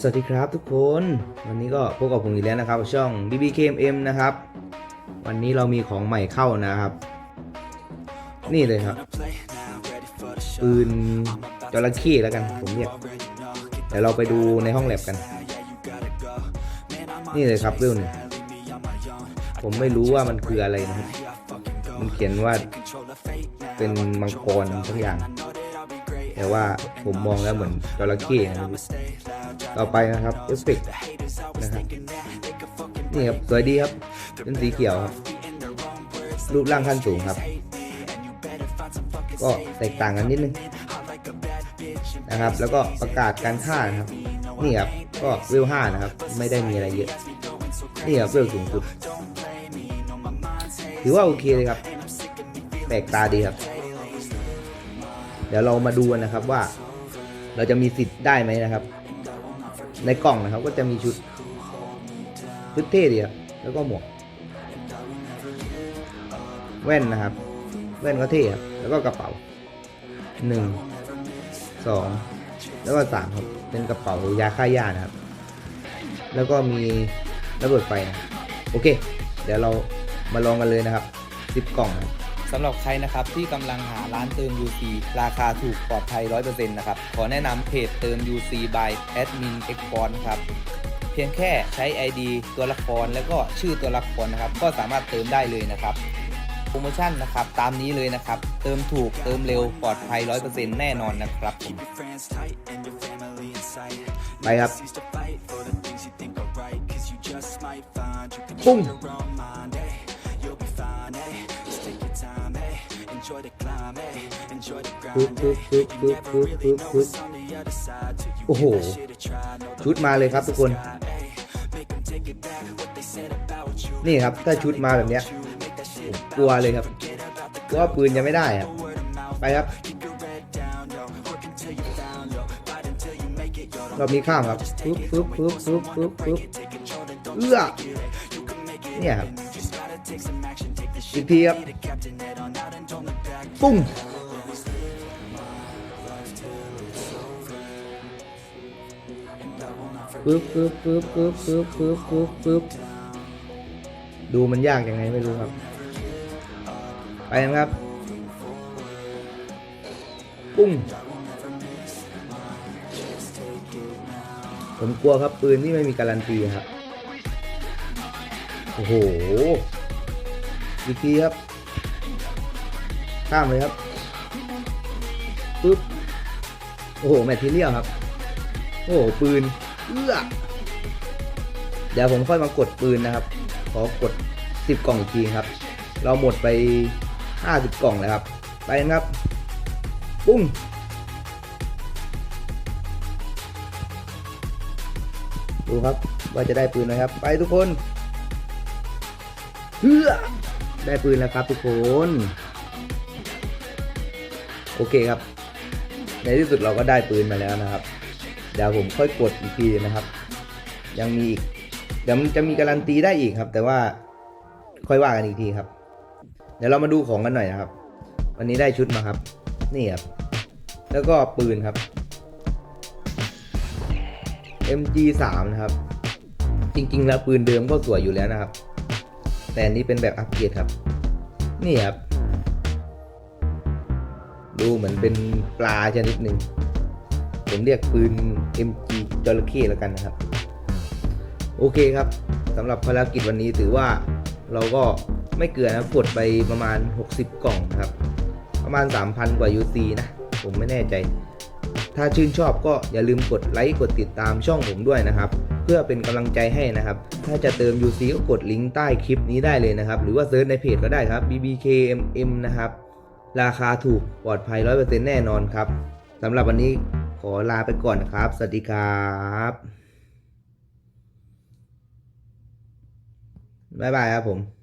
สวัสดีครับทุกคน วันนี้ก็พบกับผมอีกแล้วนะครับ ช่อง BBKMM นะครับ วันนี้เรามีของใหม่เข้านะครับ นี่เลยครับปืนจระเข้แล้วกัน ผมเรียกเดี๋ยวเราไปดูในห้องแลบกัน นี่เลยครับเรื่องนึงผมไม่รู้ว่ามันคืออะไรนะครับมันเขียนว่าเป็นมังกรทุกอย่าง แต่ว่าผมมองแล้วเหมือนจระเข้นะครับ ต่อไปนะครับเอฟเฟกนะครับนี่ครับสวยดีครับ เป็นสีเขียวครับ รูปร่างขั้นสูงครับ ก็แตกต่างกันนิดนึงนะครับ แล้วก็ประกาศการฆ่านะครับ นี่ครับ ก็เวลห้านะครับ ไม่ได้มีอะไรเยอะ นี่ครับเวลสูงสุด ถือว่าโอเคเลยครับแปลกตาดีครับ เดี๋ยวเรามาดูนะครับว่า เราจะมีสิทธิ์ได้ไหมนะครับ ในกล่องนะครับ ก็จะมีชุดชุดเท่ดีครับแล้วก็หมวก แว่นนะครับ แว่นก็เท่ครับแล้วก็กระเป๋าหนึ่งสองแล้วก็สามครับเป็นกระเป๋ายาฆ่าหญ้านะครับ แล้วก็มีระเบิดไฟนะโอเค เดี๋ยวเรามาลองกันเลยนะครับสิบกล่องนะครับ สำหรับใครนะครับที่กำลังหาร้านเติม UC ราคาถูกปลอดภัย 100%นะครับ ขอแนะนำเพจเติม UC by Admin x p o r t ครับเพียงแค่ใช้ ID ตัวละครแล้วก็ชื่อตัวละครนะครับ ก็สามารถเติมได้เลยนะครับโปรโมชั่นนะครับตามนี้เลยนะครับ เติมถูกเติมเร็วปลอดภัย 100%แน่นอนนะครับผมไปครับปุ้ง ปึ๊บปึ๊บปึ๊บปึ๊บปึ๊บปึ๊บปึ๊บโอ้โห ชุดมาเลยครับทุกคน นี่ครับ ถ้าชุดมาแบบเนี้ยผมกลัวเลยครับกลัวปืนยังไม่ได้ครับไปครับรอบนี้ข้ามครับปึ๊บปึ๊บปึ๊บปึ๊บปึ๊บปึ๊บเอื้อเนี่ยครับอีกทีครับปุ้ง ปึ๊บปึ๊บปึ๊บปึ๊บปึ๊บปึ๊บปึ๊บปึ๊บดูมันยากยังไงไม่รู้ครับ ไปนะครับ ปุ้ง ผมกลัวครับปืนที่ไม่มีการันตีครับ โอ้โห อีกทีครับ ข้ามเลยครับ ปึ๊บ โอ้โห แมททีเรียลครับ โอ้โห ปืน เอื้อเดี๋ยวผมค่อยมากดปืนนะครับ ขอกด 10 กล่องอีกทีครับ เราหมดไป 50 กล่องแล้วครับ ไปนะครับ ปุ้งดูครับว่าจะได้ปืนไหมครับ ไปทุกคนเฮือได้ปืนแล้วครับทุกคน โอเคครับ ในที่สุดเราก็ได้ปืนมาแล้วนะครับ เดี๋ยวผมค่อยกดอีกทีนะครับ ยังมีอีกเดี๋ยวมันจะมีการันตีได้อีกครับ แต่ว่าค่อยว่ากันอีกทีครับ เดี๋ยวเรามาดูของกันหน่อยนะครับ วันนี้ได้ชุดมาครับ นี่ครับ แล้วก็ปืนครับ MG3 นะครับ จริง ๆ แล้วปืนเดิมก็สวยอยู่แล้วนะครับ แต่อันนี้เป็นแบบอัปเกรดครับ นี่ครับ ดูเหมือนเป็นปลาชนิดหนึ่ง ผมเรียกปืน MG จระเข้แล้วกันนะครับ โอเคครับสำหรับภารกิจวันนี้ถือว่าเราก็ไม่เกินนะกดไปประมาณ 60 กล่องครับ ประมาณ 3,000 กว่า UC นะ ผมไม่แน่ใจ ถ้าชื่นชอบก็อย่าลืมกดไลค์กดติดตามช่องผมด้วยนะครับ เพื่อเป็นกำลังใจให้นะครับ ถ้าจะเติม UC ก็กดลิงก์ใต้คลิปนี้ได้เลยนะครับ หรือว่าเซิร์ชในเพจก็ได้ครับ bbkmm นะครับ ราคาถูกปลอดภัย 100%แน่นอนครับสำหรับวันนี้ ขอลาไปก่อนนะครับ สวัสดีครับบ๊ายบายครับผม